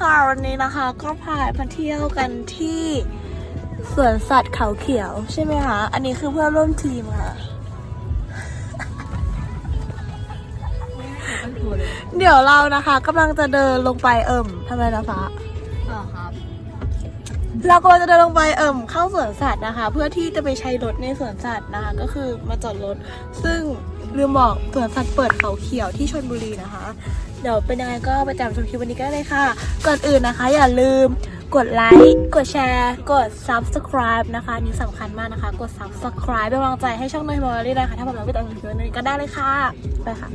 ค่ะวันนี้นะคะก็พามาเที่ยวกันที่สวนสัตว์เขาเขียวใช่ไหมคะ อันนี้คือเพื่อนร่วมทีมค่ะ เดี๋ยวเรานะคะกำลังจะเดินลงไปเอิ่มทำไมนะฟ้าอ๋อครับเรากำลังจะเดินลงไปเอิ่มเข้าสวนสัตว์นะคะ เพื่อที่จะไปใช้รถในสวนสัตว์นะคะ ก็คือมาจอดรถซึ่ง ลืมบอกสวนสัตว์เปิดเขาเขียวที่ชนบุรีนะคะ เดี๋ยวเป็นยังไงก็ไปจำชมคลิปวันนี้กันเลยค่ะ ก่อนอื่นนะคะ อย่าลืมกดไลค์ กดแชร์ กด subscribe นะคะนนี่สำคัญมากนะคะ กด subscribe เป็นกำลังใจให้ช่องเนยมอลลี่นะคะ ถ้าผมเราไปตามชมคลิปวันนี้ก็ได้เลยค่ะ ไปค่ะ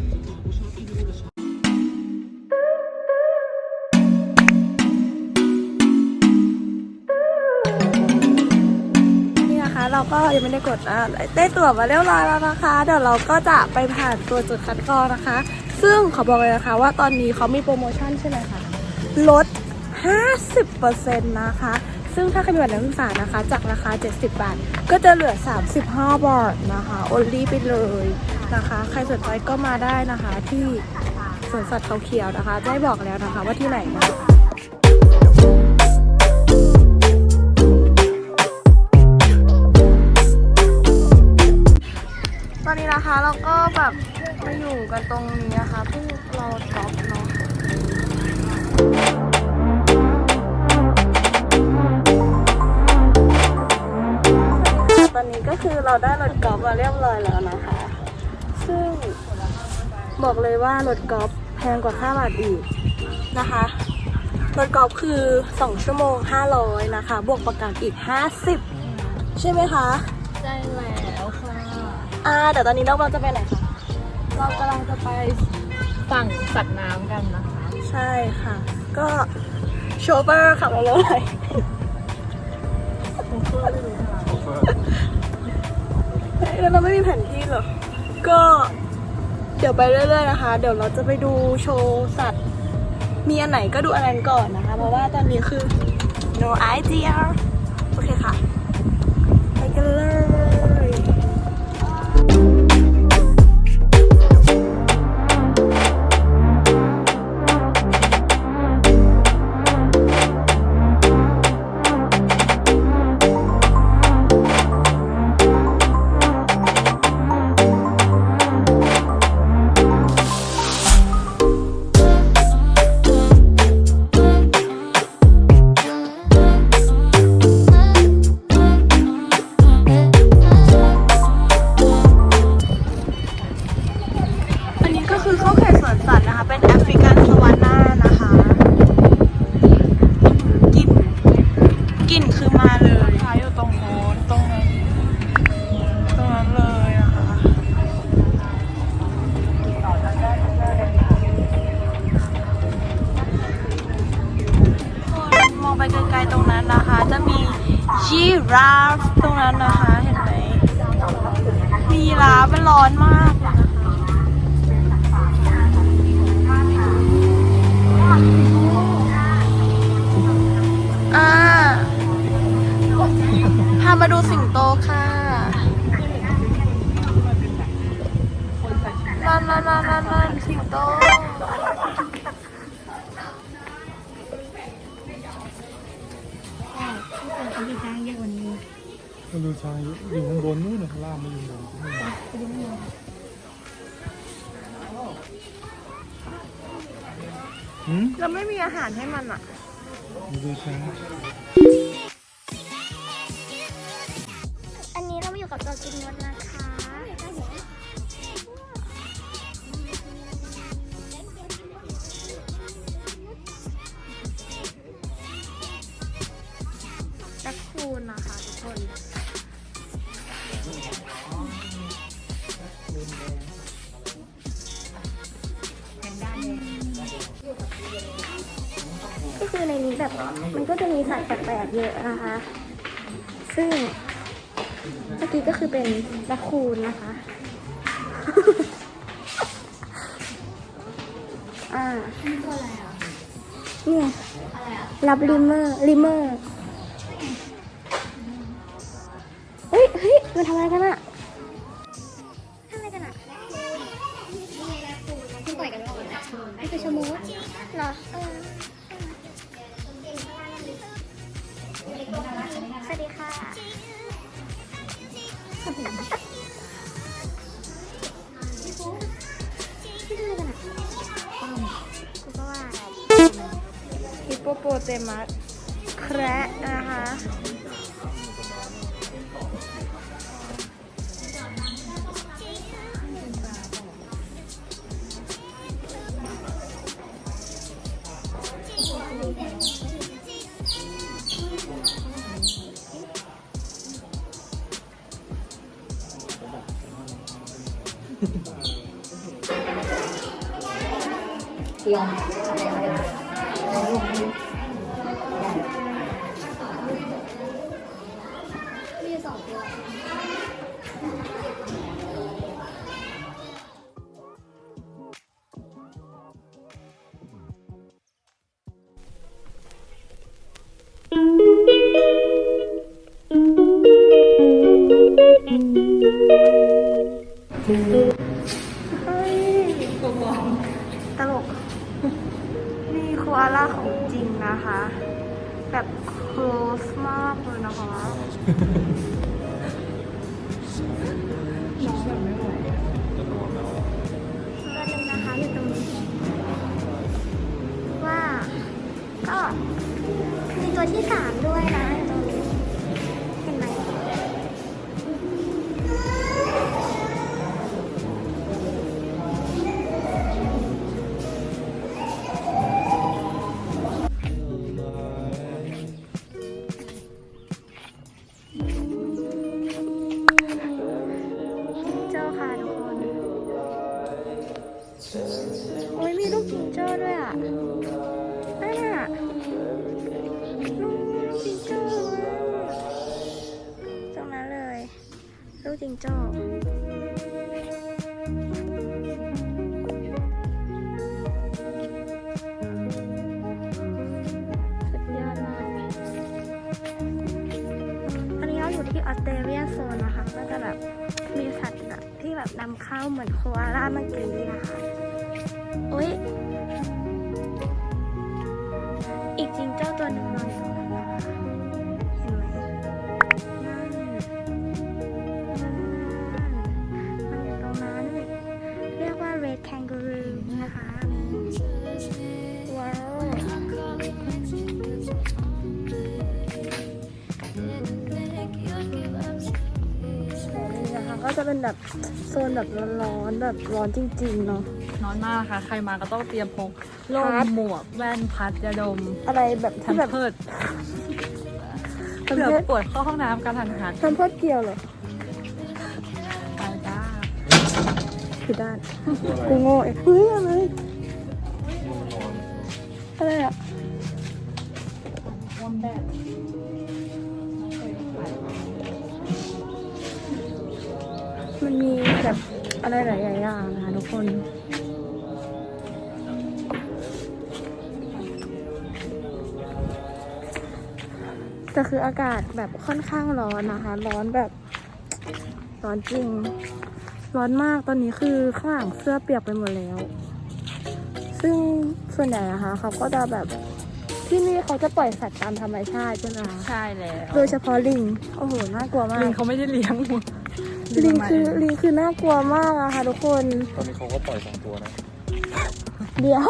เราก็ยังไม่ได้กดนะได้ตั๋วมาเรียบร้อยแล้วนะคะ เดี๋ยวเราก็จะไปผ่านตัวจุดคัดกรองนะคะ ซึ่งขอบอกเลยนะคะว่าตอนนี้เขามีโปรโมชั่นใช่ไหมคะลด 50%นะคะ ซึ่งถ้าใครมีบัตรนักศึกษานะคะ จากราคา 70 บาท ก็จะเหลือ 35 บาทนะคะโอลี่ไปเลยนะคะ ใครสนใจก็มาได้นะคะที่สวนสัตว์เขาเขียวนะคะ ได้บอกแล้วนะคะว่าที่ไหนนะคะ ตรงนี้นะคะเพิ่งรอจ็อบเนาะตอนนี้ก็คือเราได้รถกอล์ฟมาเรียบร้อยแล้วนะคะ ซึ่งบอกเลยว่ารถกอล์ฟแพงกว่าค่าบัตรอีกนะคะรถกอล์ฟคือ 2 ชั่วโมง 500 นะคะ บวกประกันอีก 50 ใช่ไหมคะ ใช่แล้วค่ะ อ่าแต่ตอนนี้เรากำลังจะไปไหนคะ เรากำลังจะไปฝั่งสัตว์น้ำกันนะคะ ใช่ค่ะ ก็โชเฟอร์ขับรถเลยผมเพื่อไม่รู้ทางเฮ้ยแล้วเราไม่มีแผนที่เหรอ ก็เดี๋ยวไปเรื่อยๆนะคะ เดี๋ยวเราจะไปดูโชว์สัตว์ มีอันไหนก็ดูอันนั้นก่อนนะคะ เพราะว่าตอนนี้คือ no idea โอเคค่ะ ไปกันเลย ยีราฟตรงนั้นนะคะ เห็นไหมมียีราฟมันร้อนมาก มันดูช้างอยู่อยู่ข้างบนนู่นนะล่างไม่อยู่บนนู่นหืมเราไม่มีอาหารให้มันอะ มันดูช้างอันนี้เราไม่อยู่กับตัวจริงมดนะคะ นนี้แบบมันก็จะมีสัตว์แปลกๆเยอะนะคะ ซึ่งเมื่อกี้ก็คือเป็นแรคคูนนะคะ อ่าเนี่ยรับลิมเมอร์ลิมเมอร์เฮ้ยเฮ้ยมันทำอะไรกันอะทำอะไรกันอะคุณปล่อยกันหรอนี่คือชะมูดเหรอเออ สวัสดีค่ะพี่ฟูพี่ดูกันอะกูก็ว่าฮิปโปโปเตมัสแคระนะคะ มีสองตัวเนะคะ จิงโจ้สุดยอดมากอันนี้เราอยู่ที่ออสเตรเลียโซนนะคะ ก็จะแบบมีสัตว์แบบที่แบบนำเข้าเหมือนโคอาล่าเมื่อกี้นะคะอุ้ยอีกจิงโจ้ เป็นแบบโซนแบบร้อนๆแบบร้อนจริงๆเนาะน้อนมากค่ะ ใครมาก็ต้องเตรียมพกร่พัมดหมวกแว่นพัดยาดมอะไรแบบแพที่มแบบเพิร์ดทำเผื่อเพื่อปวดเข้าห้องน้ำกระทันหันทำเพื่อเกี่ยวเหรอไปจ้าผิดด้าน กูโง่เองเฮ้ยอะไรอะไรอะวอมแบท อะไรหลายๆอย่างนะคะทุกคนแต่คืออากาศแบบค่อนข้างร้อนนะคะ ร้อนแบบ ร้อนจริง ร้อนมากตอนนี้คือข้างหลังเสื้อเปียกไปหมดแล้ว ซึ่งส่วนใหญ่นะคะเขาก็จะแบบที่นี่เขาจะปล่อยสัตว์ตามธรรมชาติใช่ไหมคะใช่แล้ว โดยเฉพาะลิง โอ้โห น่ากลัวมากลิงเขาไม่ได้เลี้ยง ลิงคือลิงคือน่ากลัวมากอะค่ะทุกคน ตอนนี้เขาก็ปล่อยสองตัวนะเดี๋ยว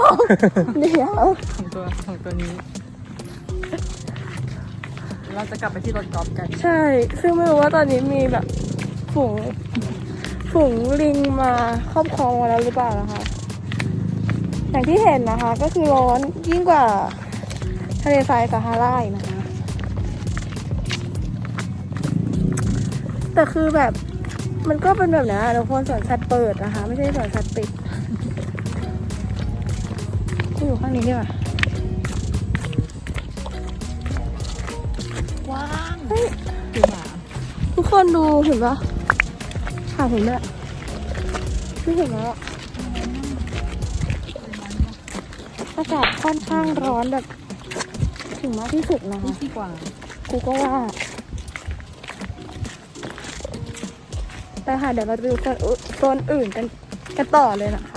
เดี๋ยวของตัวของตัวนี้ เราจะกลับไปที่รถกอล์ฟกัน ใช่ ซึ่งไม่รู้ว่าตอนนี้มีแบบฝูงฝูงลิงมาครอบครองมาแล้วหรือเปล่านะคะ อย่างที่เห็นนะคะก็คือร้อนยิ่งกว่าทะเลทรายซาฮาราอีกนะคะ แต่คือแบบ มันก็เป็นแบบนี้อะทุกคนสวนสัตว์เปิดนะคะ ไม่ใช่สวนสัตว์ปิดกูอยู่ข้างนี้ดีกว่าว้างเฮ้ยคือหมาทุกคนดูเห็นปะถ่ายเห็นไหมไม่เห็นแล้วอะอากาศค่อนข้างร้อนแบบ ถึงมากที่สุดนะคะนี่ดีกว่า กูก็ว่า ไปค่ะเดี๋ยวเราไปดูโซนอื่นโซนอื่นกันกันต่อเลยนะคะ